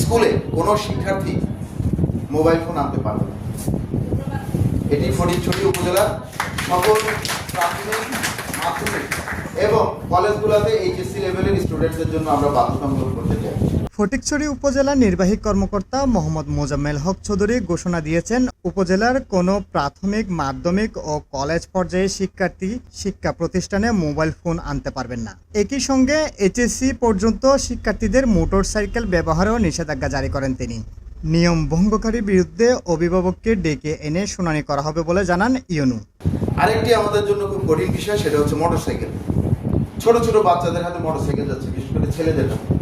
স্কুলে কোনো শিক্ষার্থী মোবাইল ফোন আনতে পারবে না। এটি ফটিকছড়ি উপজেলার সকল প্রাথমিক, মাধ্যমিক এবং কলেজগুলোতে এইচএসসি লেভেলের স্টুডেন্টদের জন্য আমরা বাধ্যতামূলক করতে চাই। ফটিকছড়ি উপজেলা নির্বাহী কর্মকর্তা মোহাম্মদ মোজাম্মেল হক চৌধুরী ঘোষণা দিয়েছেন, উপজেলার কোনো প্রাথমিক, মাধ্যমিক ও কলেজ পর্যায়ে শিক্ষার্থী শিক্ষা প্রতিষ্ঠানে মোবাইল ফোন আনতে পারবেন না। একই সঙ্গে এইচএসসি পর্যন্ত শিক্ষার্থীদের মোটর সাইকেল ব্যবহারেও নিষেধাজ্ঞা জারি করেন তিনি। নিয়ম ভঙ্গকারীর বিরুদ্ধে অভিভাবককে ডেকে এনে শুনানি করা হবে বলে জানান ইউনু আরেকটি আমাদের জন্য খুব কঠিন বিষয়, সেটা হচ্ছে মোটরসাইকেল। ছোট ছোট বাচ্চাদের হাতে মোটরসাইকেল যাচ্ছে, বিশেষ করে ছেলেদের হাতে।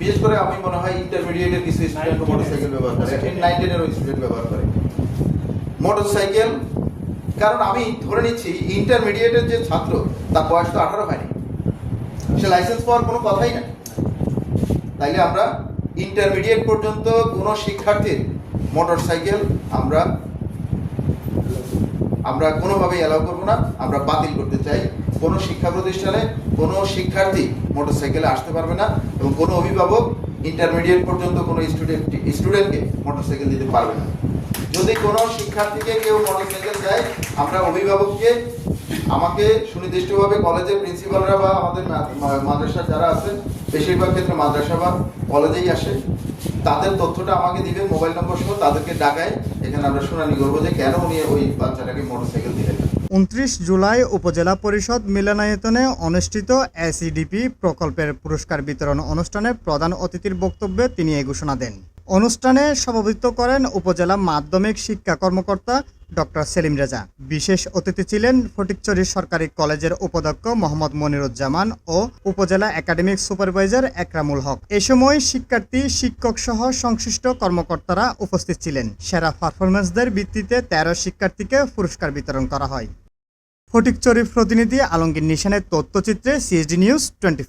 বিশেষ করে আমি মনে হয় ইন্টারমিডিয়েটের কিছু স্টুডেন্ট মোটরসাইকেল ব্যবহার করে। নাইন টেনেরও স্টুডেন্ট ব্যবহার করে। মোটরসাইকেল কারণ আমি ধরে নিচ্ছি ইন্টারমিডিয়েটের যে ছাত্র তার বয়স তো আঠারো হয়নি। সে লাইসেন্স পাওয়ার কোনো কথাই না। তাইলে আমরা ইন্টারমিডিয়েট পর্যন্ত কোনো শিক্ষার্থীর মোটরসাইকেল আমরা আমরা কোনোভাবেই অ্যালাউ করব না। আমরা বাতিল করতে চাই। কোনো শিক্ষা প্রতিষ্ঠানে কোনো শিক্ষার্থী মোটরসাইকেলে আসতে পারবে না এবং কোনো অভিভাবক ইন্টারমিডিয়েট পর্যন্ত কোনো স্টুডেন্ট স্টুডেন্টকে মোটরসাইকেল দিতে পারবে না যদি কোনো শিক্ষার্থীকে কেউ মোটরসাইকেল দেয়, আমরা অভিভাবককে, আমাকে সুনির্দিষ্টভাবে কলেজের প্রিন্সিপালরা বা আমাদের মা- মা- যারা আছেন, বেশিরভাগ ক্ষেত্রে মাদ্রাসা বা কলেজেই আসে, তাদের তথ্যটা আমাকে দিবেন মোবাইল নম্বর সহ তাদেরকে ডাকায়, এখানে আমরা শুনানি করব যে কেন উনি ওই বাচ্চাটাকে মোটরসাইকেল দিলেন। উনত্রিশ জুলাই উপজেলা পরিষদ মিলনায়তনে অনুষ্ঠিত এসিডিপি প্রকল্পের পুরস্কার বিতরণ অনুষ্ঠানে প্রধান অতিথির বক্তব্যে তিনি এ ঘোষণা দেন। অনুষ্ঠানে সভাপতিত্ব করেন উপজেলা মাধ্যমিক শিক্ষা কর্মকর্তা ডক্টর সেলিম রেজা। বিশেষ অতিথি ছিলেন ফটিকচুরি সরকারি কলেজের উপাধ্যক্ষ মোহাম্মদ মনিরুজ্জামান ও উপজেলা একাডেমিক সুপারভাইজার একরামুল হক। এ সময় শিক্ষার্থী, শিক্ষক সহ সংশ্লিষ্ট কর্মকর্তারা উপস্থিত ছিলেন। সেরা পারফরমেন্সদের ভিত্তিতে তেরো শিক্ষার্থীকে পুরস্কার বিতরণ করা হয়। ফটিকচুরির প্রতিনিধি আলমগীর নিশানের তথ্যচিত্রে সিএসডি নিউজ টোয়েন্টি